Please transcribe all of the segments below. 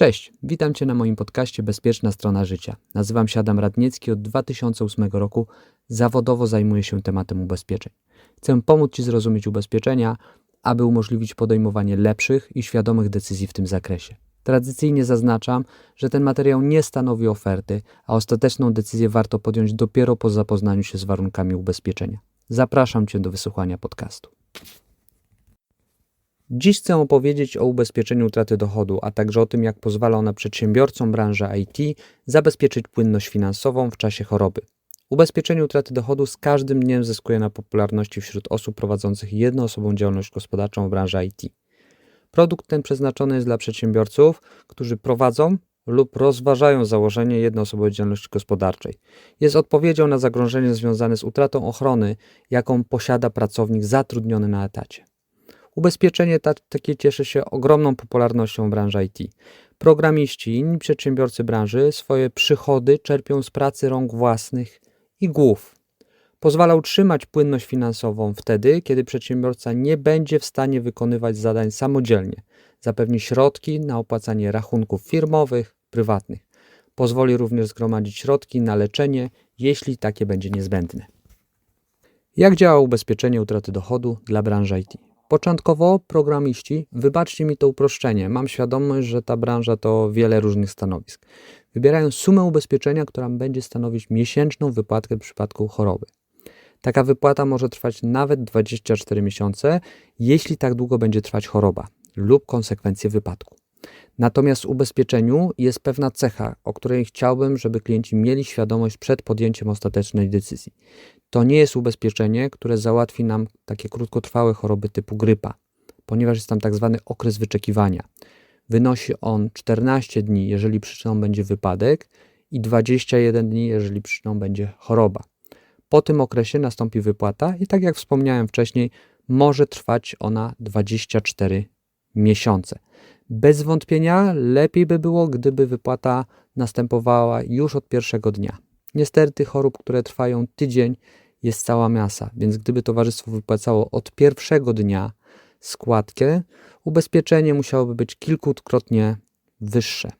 Cześć, witam Cię na moim podcaście Bezpieczna Strona Życia. Nazywam się Adam Radniecki, od 2008 roku zawodowo zajmuję się tematem ubezpieczeń. Chcę pomóc Ci zrozumieć ubezpieczenia, aby umożliwić podejmowanie lepszych i świadomych decyzji w tym zakresie. Tradycyjnie zaznaczam, że ten materiał nie stanowi oferty, a ostateczną decyzję warto podjąć dopiero po zapoznaniu się z warunkami ubezpieczenia. Zapraszam Cię do wysłuchania podcastu. Dziś chcę opowiedzieć o ubezpieczeniu utraty dochodu, a także o tym, jak pozwala ona przedsiębiorcom branży IT zabezpieczyć płynność finansową w czasie choroby. Ubezpieczenie utraty dochodu z każdym dniem zyskuje na popularności wśród osób prowadzących jednoosobową działalność gospodarczą w branży IT. Produkt ten przeznaczony jest dla przedsiębiorców, którzy prowadzą lub rozważają założenie jednoosobowej działalności gospodarczej. Jest odpowiedzią na zagrożenie związane z utratą ochrony, jaką posiada pracownik zatrudniony na etacie. Ubezpieczenie ta, takie cieszy się ogromną popularnością w branży IT. Programiści i inni przedsiębiorcy branży swoje przychody czerpią z pracy rąk własnych i głów. Pozwala utrzymać płynność finansową wtedy, kiedy przedsiębiorca nie będzie w stanie wykonywać zadań samodzielnie. Zapewni środki na opłacanie rachunków firmowych, prywatnych. Pozwoli również zgromadzić środki na leczenie, jeśli takie będzie niezbędne. Jak działa ubezpieczenie utraty dochodu dla branży IT? Początkowo programiści, wybaczcie mi to uproszczenie, mam świadomość, że ta branża to wiele różnych stanowisk. Wybierają sumę ubezpieczenia, która będzie stanowić miesięczną wypłatkę w przypadku choroby. Taka wypłata może trwać nawet 24 miesiące, jeśli tak długo będzie trwać choroba lub konsekwencje wypadku. Natomiast w ubezpieczeniu jest pewna cecha, o której chciałbym, żeby klienci mieli świadomość przed podjęciem ostatecznej decyzji. To nie jest ubezpieczenie, które załatwi nam takie krótkotrwałe choroby typu grypa, ponieważ jest tam tak zwany okres wyczekiwania. Wynosi on 14 dni, jeżeli przyczyną będzie wypadek, i 21 dni, jeżeli przyczyną będzie choroba. Po tym okresie nastąpi wypłata, i tak jak wspomniałem wcześniej, może trwać ona 24 miesiące. Bez wątpienia lepiej by było, gdyby wypłata następowała już od pierwszego dnia. Niestety chorób, które trwają tydzień, jest cała masa, więc gdyby towarzystwo wypłacało od pierwszego dnia składkę, ubezpieczenie musiałoby być kilkukrotnie wyższe.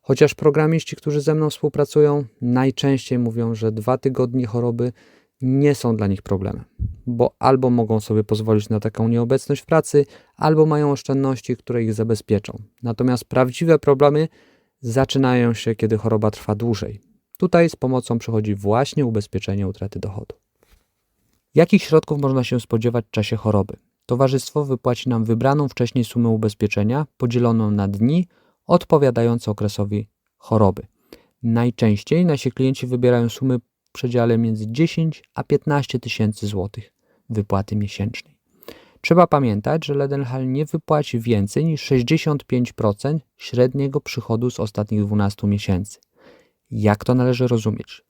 Chociaż programiści, którzy ze mną współpracują, najczęściej mówią, że dwa tygodnie choroby nie są dla nich problemem, bo albo mogą sobie pozwolić na taką nieobecność w pracy, albo mają oszczędności, które ich zabezpieczą. Natomiast prawdziwe problemy zaczynają się, kiedy choroba trwa dłużej. Tutaj z pomocą przychodzi właśnie ubezpieczenie utraty dochodu. Jakich środków można się spodziewać w czasie choroby? Towarzystwo wypłaci nam wybraną wcześniej sumę ubezpieczenia podzieloną na dni odpowiadające okresowi choroby. Najczęściej nasi klienci wybierają sumy w przedziale między 10 a 15 tysięcy złotych wypłaty miesięcznej. Trzeba pamiętać, że Ledenhall nie wypłaci więcej niż 65% średniego przychodu z ostatnich 12 miesięcy. Jak to należy rozumieć?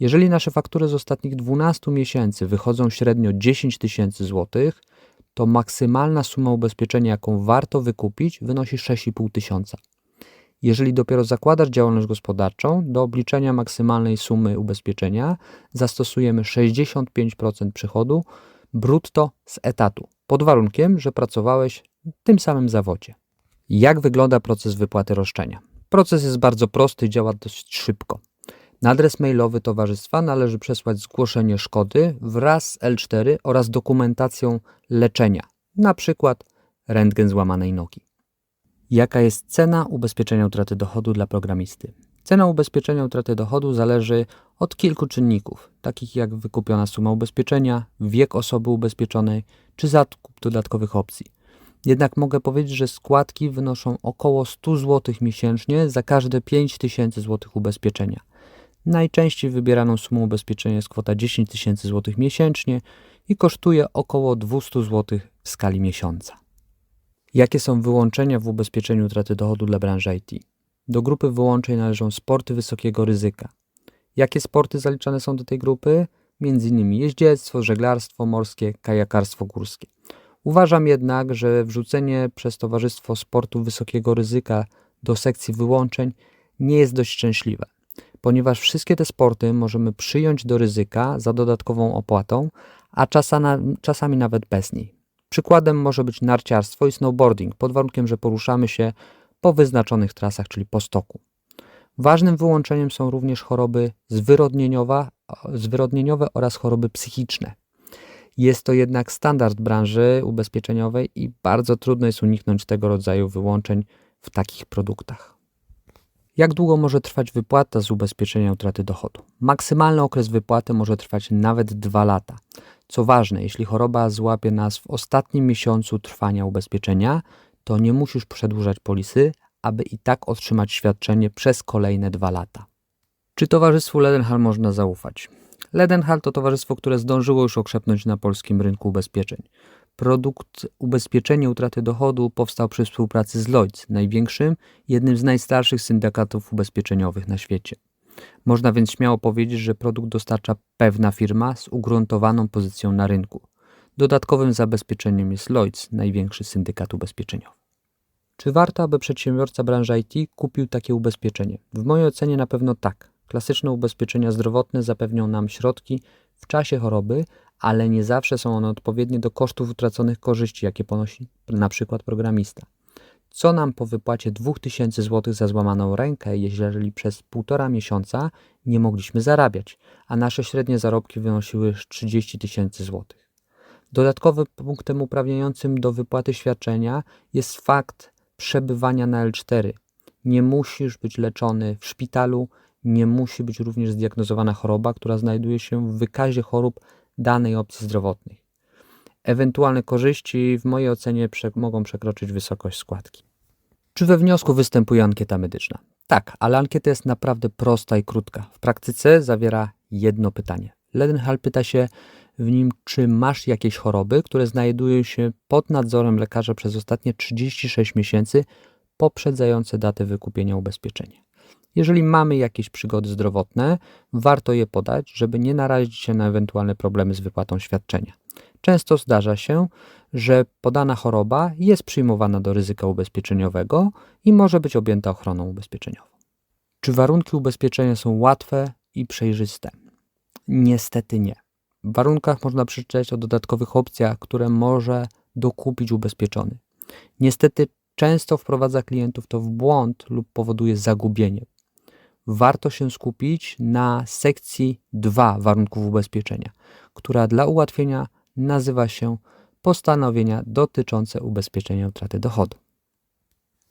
Jeżeli nasze faktury z ostatnich 12 miesięcy wychodzą średnio 10 tysięcy złotych, to maksymalna suma ubezpieczenia, jaką warto wykupić, wynosi 6,5 tysiąca. Jeżeli dopiero zakładasz działalność gospodarczą, do obliczenia maksymalnej sumy ubezpieczenia zastosujemy 65% przychodu brutto z etatu, pod warunkiem, że pracowałeś w tym samym zawodzie. Jak wygląda proces wypłaty roszczenia? Proces jest bardzo prosty i działa dość szybko. Na adres mailowy towarzystwa należy przesłać zgłoszenie szkody wraz z L4 oraz dokumentacją leczenia, na przykład rentgen złamanej nogi. Jaka jest cena ubezpieczenia utraty dochodu dla programisty? Cena ubezpieczenia utraty dochodu zależy od kilku czynników, takich jak wykupiona suma ubezpieczenia, wiek osoby ubezpieczonej czy zakup dodatkowych opcji. Jednak mogę powiedzieć, że składki wynoszą około 100 zł miesięcznie za każde 5000 zł ubezpieczenia. Najczęściej wybieraną sumą ubezpieczenia jest kwota 10 tysięcy złotych miesięcznie i kosztuje około 200 zł w skali miesiąca. Jakie są wyłączenia w ubezpieczeniu utraty dochodu dla branży IT? Do grupy wyłączeń należą sporty wysokiego ryzyka. Jakie sporty zaliczane są do tej grupy? Między innymi jeździectwo, żeglarstwo morskie, kajakarstwo górskie. Uważam jednak, że wrzucenie przez Towarzystwo Sportu Wysokiego Ryzyka do sekcji wyłączeń nie jest dość szczęśliwe ponieważ wszystkie te sporty możemy przyjąć do ryzyka za dodatkową opłatą, a czasami nawet bez niej. Przykładem może być narciarstwo i snowboarding, pod warunkiem, że poruszamy się po wyznaczonych trasach, czyli po stoku. Ważnym wyłączeniem są również choroby zwyrodnieniowe oraz choroby psychiczne. Jest to jednak standard branży ubezpieczeniowej i bardzo trudno jest uniknąć tego rodzaju wyłączeń w takich produktach. Jak długo może trwać wypłata z ubezpieczenia utraty dochodu? Maksymalny okres wypłaty może trwać nawet 2 lata. Co ważne, jeśli choroba złapie nas w ostatnim miesiącu trwania ubezpieczenia, to nie musisz przedłużać polisy, aby i tak otrzymać świadczenie przez kolejne 2 lata. Czy towarzystwu Ledenhall można zaufać? Ledenhall to towarzystwo, które zdążyło już okrzepnąć na polskim rynku ubezpieczeń. Produkt ubezpieczenie utraty dochodu powstał przy współpracy z Lloyds, największym, jednym z najstarszych syndykatów ubezpieczeniowych na świecie. Można więc śmiało powiedzieć, że produkt dostarcza pewna firma z ugruntowaną pozycją na rynku. Dodatkowym zabezpieczeniem jest Lloyds, największy syndykat ubezpieczeniowy. Czy warto, aby przedsiębiorca branży IT kupił takie ubezpieczenie? W mojej ocenie na pewno tak. Klasyczne ubezpieczenia zdrowotne zapewnią nam środki w czasie choroby, ale nie zawsze są one odpowiednie do kosztów utraconych korzyści, jakie ponosi na przykład programista. Co nam po wypłacie 2000 zł za złamaną rękę, jeżeli przez półtora miesiąca nie mogliśmy zarabiać, a nasze średnie zarobki wynosiły 30 tysięcy złotych? Dodatkowym punktem uprawniającym do wypłaty świadczenia jest fakt przebywania na L4. Nie musisz być leczony w szpitalu, nie musi być również zdiagnozowana choroba, która znajduje się w wykazie chorób danej opcji zdrowotnej. Ewentualne korzyści w mojej ocenie prze mogą przekroczyć wysokość składki. Czy we wniosku występuje ankieta medyczna? Tak, ale ankieta jest naprawdę prosta i krótka. W praktyce zawiera jedno pytanie. Ledenhall pyta się w nim, czy masz jakieś choroby, które znajdują się pod nadzorem lekarza przez ostatnie 36 miesięcy poprzedzające datę wykupienia ubezpieczenia. Jeżeli mamy jakieś przygody zdrowotne, warto je podać, żeby nie narazić się na ewentualne problemy z wypłatą świadczenia. Często zdarza się, że podana choroba jest przyjmowana do ryzyka ubezpieczeniowego i może być objęta ochroną ubezpieczeniową. Czy warunki ubezpieczenia są łatwe i przejrzyste? Niestety nie. W warunkach można przeczytać o dodatkowych opcjach, które może dokupić ubezpieczony. Niestety często wprowadza klientów to w błąd lub powoduje zagubienie warto się skupić na sekcji 2 warunków ubezpieczenia, która dla ułatwienia nazywa się postanowienia dotyczące ubezpieczenia utraty dochodu.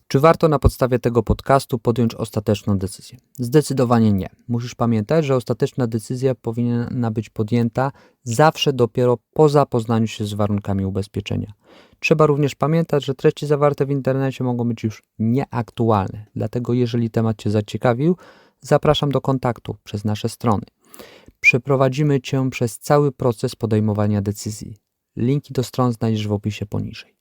Czy warto na podstawie tego podcastu podjąć ostateczną decyzję? Zdecydowanie nie. Musisz pamiętać, że ostateczna decyzja powinna być podjęta zawsze dopiero po zapoznaniu się z warunkami ubezpieczenia. Trzeba również pamiętać, że treści zawarte w internecie mogą być już nieaktualne. Dlatego, jeżeli temat Cię zaciekawił, zapraszam do kontaktu przez nasze strony. Przeprowadzimy Cię przez cały proces podejmowania decyzji. Linki do stron znajdziesz w opisie poniżej.